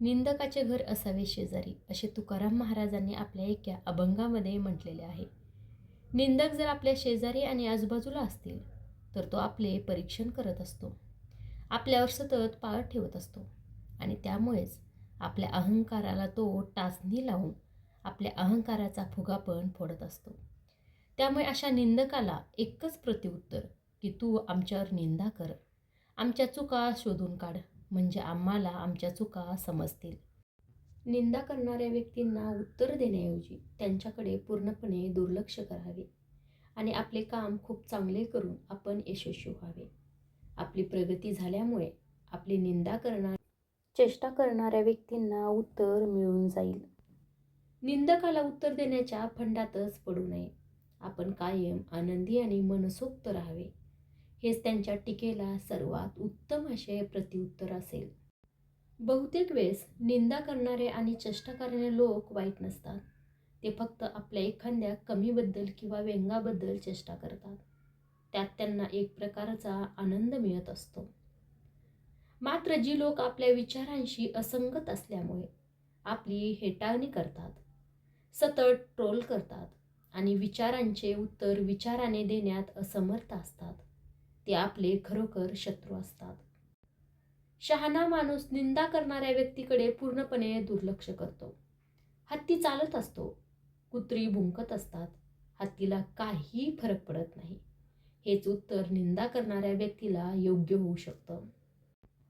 निंदकाचे घर असावे शेजारी असे तुकाराम महाराजांनी आपल्या एका अभंगामध्ये म्हटलेले आहे. निंदक जर आपल्या शेजारी आणि आजूबाजूला असतील तर तो आपले परीक्षण करत असतो. आपल्यावर सतत पाळत ठेवत असतो. आणि त्यामुळेच आपल्या अहंकाराला तो टाचणी लावून आपल्या अहंकाराचा फुगा पण फोडत असतो. त्यामुळे अशा निंदकाला एकच प्रत्युत्तर की तू आमच्यावर निंदा कर. आमच्या चुका शोधून काढ. म्हणजे आम्हाला आमच्या चुका समजतील. निंदा करणाऱ्या व्यक्तींना उत्तर देण्याऐवजी त्यांच्याकडे पूर्णपणे दुर्लक्ष करावे आणि आपले काम खूप चांगले करून आपण यशस्वी व्हावे. आपली प्रगती झाल्यामुळे आपली निंदा करणार चेष्टा करणाऱ्या व्यक्तींना उत्तर मिळून जाईल. निंदकाला उत्तर देण्याच्या फंडातच पडू नये. आपण कायम आनंदी आणि मनसोक्त राहावे. हेच त्यांच्या टीकेला सर्वात उत्तम असे प्रत्युत्तर असेल. बहुतेक वेळेस निंदा करणारे आणि चेष्टा करणारे लोक वाईट नसतात. ते फक्त आपल्या एखाद्या कमीबद्दल किंवा व्यंगाबद्दल चेष्टा करतात. त्यात त्यांना एक प्रकारचा आनंद मिळत असतो. मात्र जी लोक आपल्या विचारांशी असंगत असल्यामुळे आपली हेटाळणी करतात सतत ट्रोल करतात आणि विचारांचे उत्तर विचाराने देण्यात असमर्थ असतात. ते आपले खरोखर शत्रू असतात. शहाणा माणूस निंदा करणाऱ्या व्यक्तीकडे पूर्णपणे दुर्लक्ष करतो. हत्ती चालत असतो. कुत्री भुंकत असतात. हत्तीला काही फरक पडत नाही. हेच उत्तर निंदा करणाऱ्या व्यक्तीला योग्य होऊ शकतं.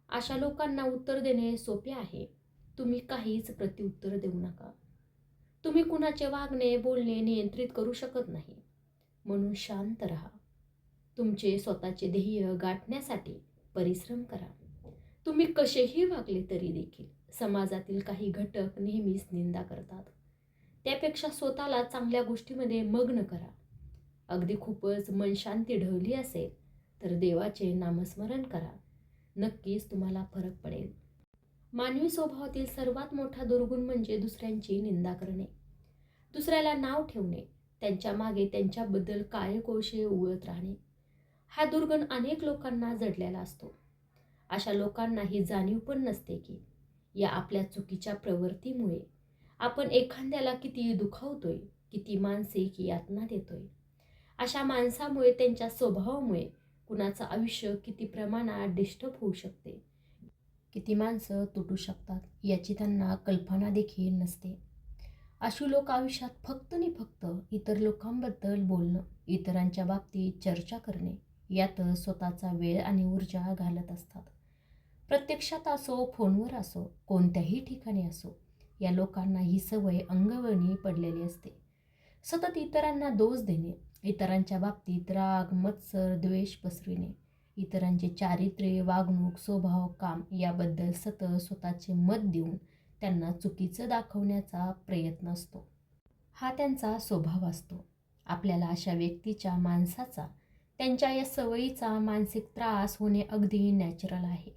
अशा लोकांना उत्तर देणे सोपे आहे. तुम्ही काहीच प्रत्युत्तर देऊ नका. तुम्ही कुणाचे वागणे बोलणे नियंत्रित करू शकत नाही. म्हणून शांत राहा. तुमचे स्वतःचे ध्येय गाठण्यासाठी परिश्रम करा. तुम्ही कसेही वागले तरी देखील समाजातील काही घटक नेहमीच निंदा करतात. त्यापेक्षा स्वतःला चांगल्या गोष्टीमध्ये मग्न करा. अगदी खूपच मनशांती ढवली असेल तर देवाचे नामस्मरण करा. नक्कीच तुम्हाला फरक पडेल. मानवी स्वभावातील सर्वात मोठा दुर्गुण म्हणजे दुसऱ्यांची निंदा करणे. दुसऱ्याला नाव ठेवणे त्यांच्या मागे त्यांच्याबद्दल काळे कोळशे राहणे. हा दुर्गण अनेक लोकांना जडलेला असतो. अशा लोकांना ही जाणीव पण नसते की या आपल्या चुकीच्या प्रवृत्तीमुळे आपण एखाद्याला किती दुखावतोय किती मानसिक यातना देतोय. अशा माणसामुळे त्यांच्या स्वभावामुळे कुणाचं आयुष्य किती प्रमाणात डिस्टर्ब होऊ शकते किती माणसं तुटू शकतात याची त्यांना कल्पना देखील नसते. अशी लोक आयुष्यात फक्त आणि फक्त इतर लोकांबद्दल बोलणं इतरांच्या बाबतीत चर्चा करणे यात स्वतःचा वेळ आणि ऊर्जा घालत असतात. प्रत्यक्षात असो फोनवर असो कोणत्याही ठिकाणी असो या लोकांना ही सवय अंगवळणी पडलेली असते. सतत इतरांना दोष देणे इतरांच्या बाबतीत राग मत्सर द्वेष पसरविणे इतरांचे चारित्र्य वागणूक स्वभाव काम याबद्दल सतत स्वतःचे मत देऊन त्यांना चुकीचं दाखवण्याचा प्रयत्न असतो. हा त्यांचा स्वभाव असतो. आपल्याला अशा व्यक्तीच्या माणसाचा त्यांच्या या सवयीचा मानसिक त्रास होणे अगदी नॅचरल आहे.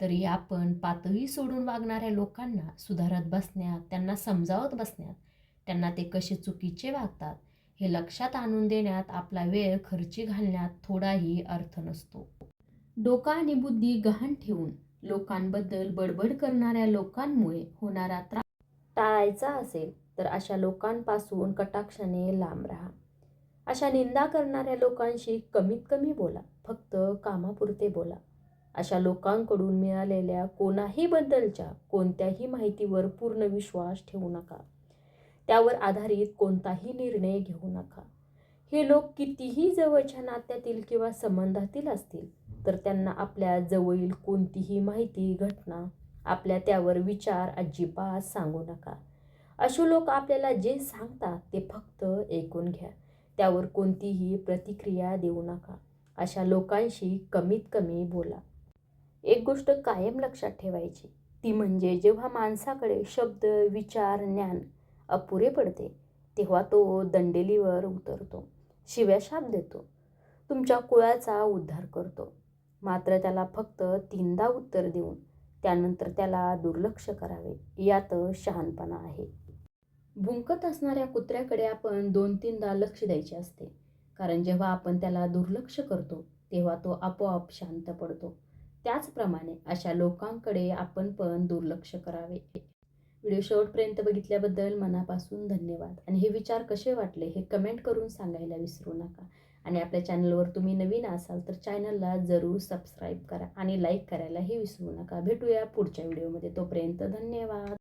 तरी आपण पातळी सोडून वागणाऱ्या लोकांना सुधारत बसण्यात त्यांना समजावत बसण्यात त्यांना ते कसे चुकीचे वागतात हे लक्षात आणून देण्यात आपला वेळ खर्ची घालण्यात थोडाही अर्थ नसतो. डोका आणि बुद्धी गहाण ठेवून लोकांबद्दल बडबड करणाऱ्या लोकांमुळे होणारा त्रास टाळायचा असेल तर अशा लोकांपासून कटाक्षाने लांब राहा. अशा निंदा करणाऱ्या लोकांशी कमीत कमी बोला. फक्त कामापुरते बोला. अशा लोकांकडून मिळालेल्या कोणाही बद्दलच्या कोणत्याही माहितीवर पूर्ण विश्वास ठेवू नका. त्यावर आधारित कोणताही निर्णय घेऊ नका. हे लोक कितीही जवळच्या नात्यातील किंवा संबंधातील असतील तर त्यांना आपल्या जवळील कोणतीही माहिती घटना आपल्या त्यावर विचार अजिबात सांगू नका. असे लोक आपल्याला जे सांगतात ते फक्त ऐकून घ्या. त्यावर कोणतीही प्रतिक्रिया देऊ नका. अशा लोकांशी कमीत कमी बोला. एक गोष्ट कायम लक्षात ठेवायची. ती म्हणजे जेव्हा माणसाकडे शब्द विचार ज्ञान अपुरे पडते तेव्हा तो दंडेलीवर उतरतो. शिव्याशाप देतो. तुमच्या कुळाचा उद्धार करतो. मात्र त्याला फक्त तीनदा उत्तर देऊन त्यानंतर त्याला दुर्लक्ष करावे. यात शहाणपणा आहे. भुंकत असणाऱ्या कुत्र्याकडे आपण दोन तीनदा लक्ष द्यायचे असते. कारण जेव्हा आपण त्याला दुर्लक्ष करतो तेव्हा तो आपोआप शांत पडतो. त्याचप्रमाणे अशा लोकांकडे आपण पण दुर्लक्ष करावे. व्हिडिओ शेवटपर्यंत बघितल्याबद्दल मनापासून धन्यवाद. आणि हे विचार कसे वाटले हे कमेंट करून सांगायला विसरू नका. आणि आपल्या चॅनलवर तुम्ही नवीन असाल तर चॅनलला जरूर सबस्क्राईब करा आणि लाईक करायलाही विसरू नका. भेटूया पुढच्या व्हिडिओमध्ये. तोपर्यंत धन्यवाद.